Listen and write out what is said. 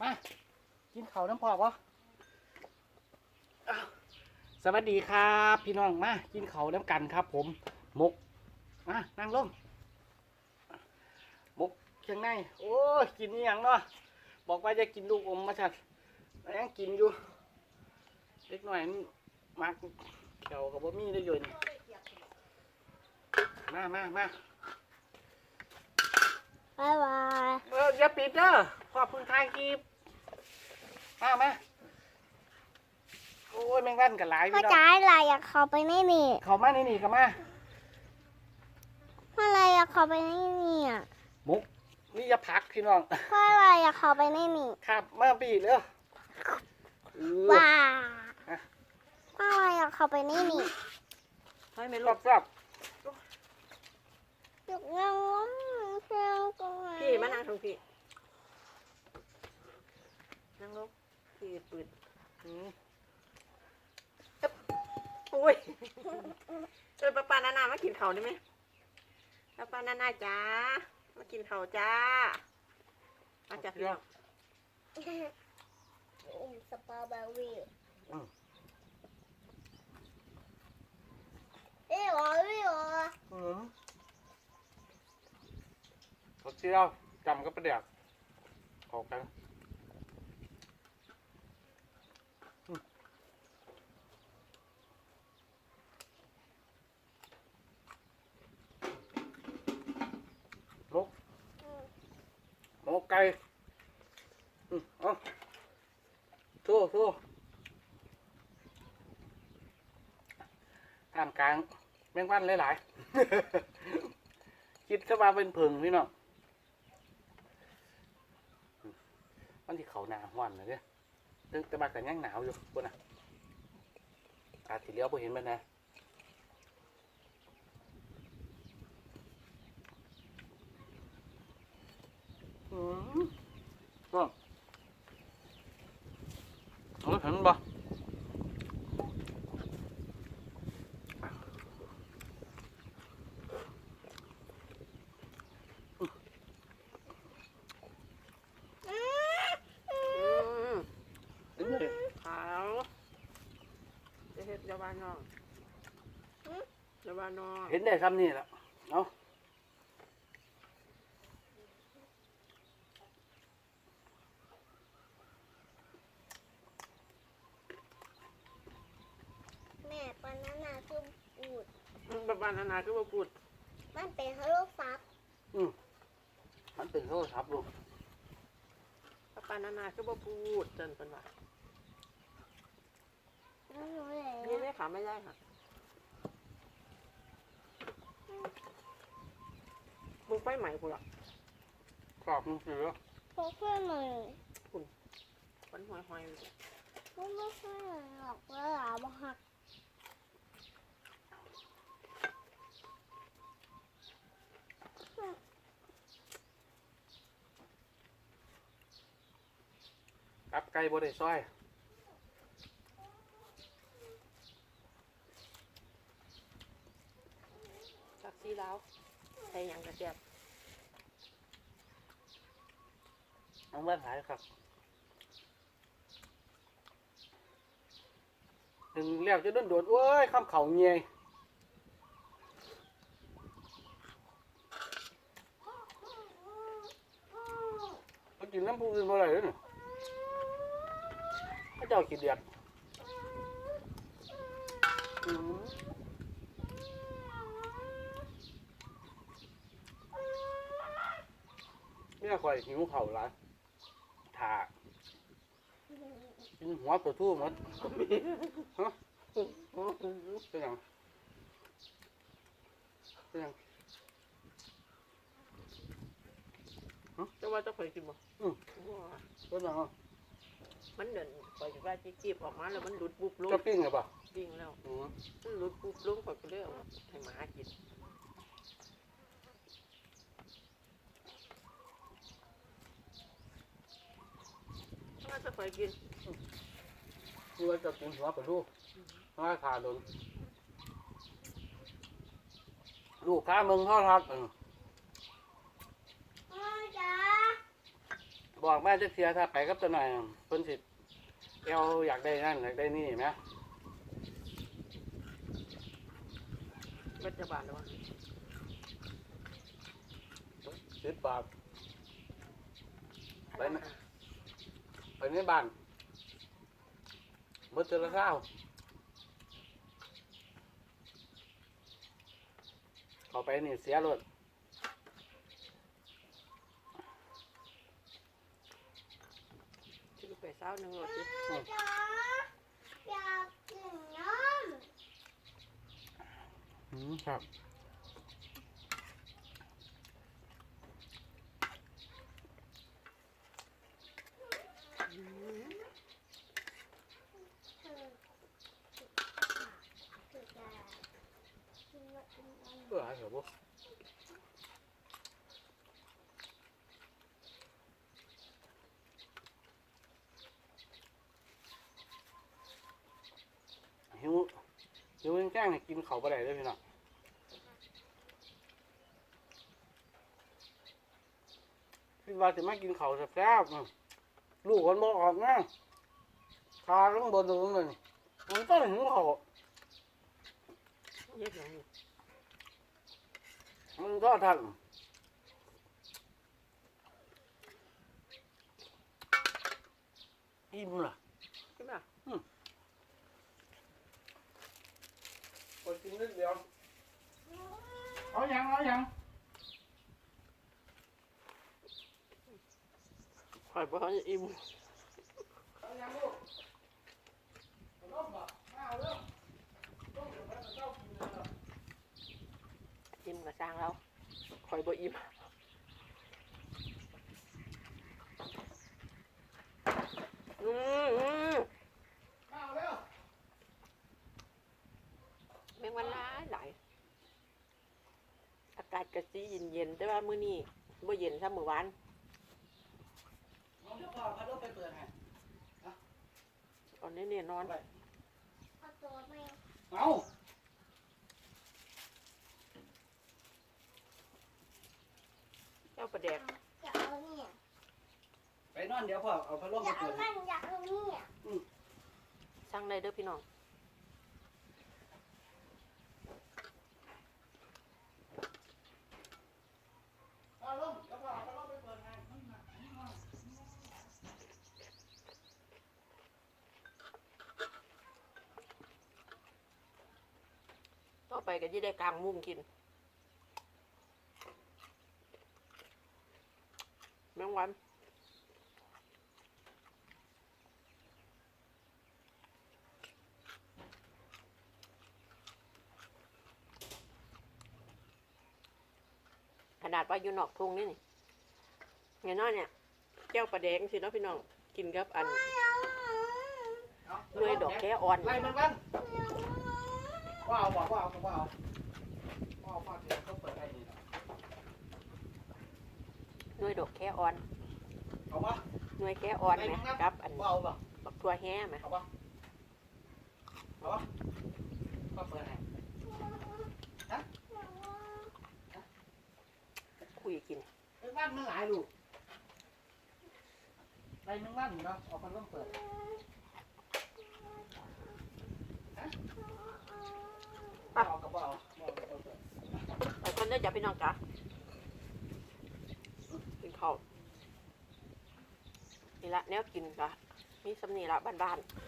มา กินเขาวน้ำพอปะอ้าวสวัสดีครับ พี่น้องมา กินเขาวน้ำกันครับ ผมมกมานั่งลงมกเชียงในโอ้ยกินอหย่างเนาะบอกว่าจะกินลูกอมมาชัดแต่ยังกินอยู่เล็กหน่อยมันมักเขียวกับบ่มีได้อยู่นี่มามามา บายบายเอออย่าปิดเด้อขอบคุณทางกีบมามาโอ้ยแมงวันกันหลายพ่อพี่น้องจ๋าอะไรอยากเข้าไปในนี่เขามาในนี่กันมา พ่ออะไรอยากเข้าไปในนี่อะมุกนี่อย่าพักพี่น้อง พ่ออะไรอยากเข้าไปในนี่ครับมาปีเด้อเออ ว้าฮะพ่ออะไรอยากเข้าไปในนี่ให้ไหม่รลูอกบรอบอยากยัง เพียงตรงไหนพี่มานั่งตรงพี่ นั่งลงพี่ปืนอืมอุ้ยเจอป้าปานานามากินเขาวได้ไหมป้าปานานาจ้า มากินเขาวจ้า มาจากพี่น้องอุ้มสปาเบอร์รี่เอ้ยหรอเอ้ยหรอ อืม เขาเชี่ยวจำก็ประเดี๋ยวขอกันมกมกไก่อืมเอาโซ่โซ่ท่ามกลางแมงวันหลายๆ คิดซะว่าเป็นผึ่งพี่น้อง มันที่เขาหนาหวันเลยเนี่ยตึงแต่บากันยังหนาวอยู่คนน่ะอาทีเลี้ยวพอเห็นมันนะอืมก็เออเห็นปะ อืม เห็นเลย ขาว จะเฮ็ดอยาบานน้องอยาบานน้องเห็นได้คำนี้แหละเอาแม่ปานานาคืออูดป้าปานานาคือว่าพูดมันเป็นฮัลโหลฟับมันเป็นโทรศัพท์ลูกป้าปานานาคือว่าพูดจนเป็นว่า ไม่รู้เลย นี่ไม่ขาไม่ได้ค่ะมึงไฟใหม่กูละกรอบมันคือพวกเพื่อนหน่อยมันหอยหอยพวกไม่เพื่อนหรอกว่าหลาบหักกับไก่บดได้ซอย จาก ซีแล้วใส่หยังกระเจี๊ยบน้องบ้านหายครับถึงเรียกจะโดนโดดโอ้ยข้ามเขาเงยกินน้ำผู้อื่นมาเลยเนี่ยพระเจ้าขี้เดียดอืม เนี่ยคอยหิวเข่าวหลายถ่ากินหัวตัวทู่หมดฮะเป็นหยังเป็นหยังจะว่าจะเคยกินบ่อืมว้าเป็นหยังอะมันเดินปล่อยว่าจีบออกมาแล้วมันหลุดบุบลงจะปิ้งหรือเปล่าวิ่งแล้วอืมมันหลุดบุบลงข่อยก็เลยเอาให้หมากินถ้าว่า จะเคยกินนี่ว่าจะกินหัวกับลูกว่าขาโดนลูกค้ามึงทอดทักเออพ่อจ๋าบอกมาจะเสียถ้าไปกับตัวหน่อยเพิ่นสิเอวอยากได้นั่นอยากได้นี่ไหมรัฐบาลแล้ววะสิบบาทไปไหม ไปในบ้านเมื่อเจอละเศร้าเข้าไปนี่เสียรถซื้อไปเศร้าหนึ่งโลสิจ๋าอยากกินน้อืมครับำคือคือจะกินนกกินน้ำ เบื่อเหรอบุ๊หิว หิวแกล้งให้กินเขาวบ่ได้เลยพี่น้องพี่ว่าจะมากินเขาวแซ่บๆอื้อลูกคนบอกออกนะคาต้องบนตรงนั้นมันต้องหิวเขาวเย็ดอย่างนี้มันก็ทันอิ่มล่ะใช่ไหม คนกินนิดเดียวเอายังเอายังข่อยบ่ทันจะอิ่มเอายังลูกเอาลูกบ่มาเอาเร็วลูกเดี๋ยวแม่จะเจ้ากินเลยเหรออิ่มกับสร้างแล้วข่อยบ่อิ่มอืมอืม มาเอาเร็ว แม งวันหลายหลาย อากาศกะสีเย็นๆ แต่ว่ามื้อนี้บ่เย็นซะมื้อวานเอาเดี๋ยวพ่อพาลูกไปเปิดให้ตอนนี้เนี่ยนอน เอาตัวไม่เอาเจ้าประแดกจะเอาเนี่ยไปนอนเดี๋ยวพ่อเอาพัดลมอไปยากเอาเปิดให้มันอยากเอาเนี่ย สั่งได้เด้อพี่น้อง เอาลมเดี๋ยวพ่อเอาพัดลมไปเปิดให้ ต่อไปก็จะได้กลางมุ้งกิน แมงวันขนาดว่าอยู่นอกทุ่งนี่นี่เงี้ยน้อเนี่ยแก้วปลาแดงสิเนาะพี่น้อง กินกับอันเอาหน่วยดอกแค่อ่อน ไล่มันกัน ว่าเอาบอกว่าเอาว่าเอาว่าเอาพ่อเดี๋ยวเขาเปิดให้นี่นาะหน่วยดอกแค่อ่อนเอาปะหน่วยแค่อ่อนไหมกับ อันว่าเอาปะบักทั่วแห้ไหมเอาปะเอาปะก็เปิดให้คุยกินไอ้บ้านมันหลายลูกไปมึงบ้านเนาะเอาพัดลมเปิด เอากระเป๋าเอากระเป๋าเปิด แต่คนเด้ อจะพี่น้องจ้ากินข้าวนี่ละแนวกินจ้ะมีสำนีละบ้านๆ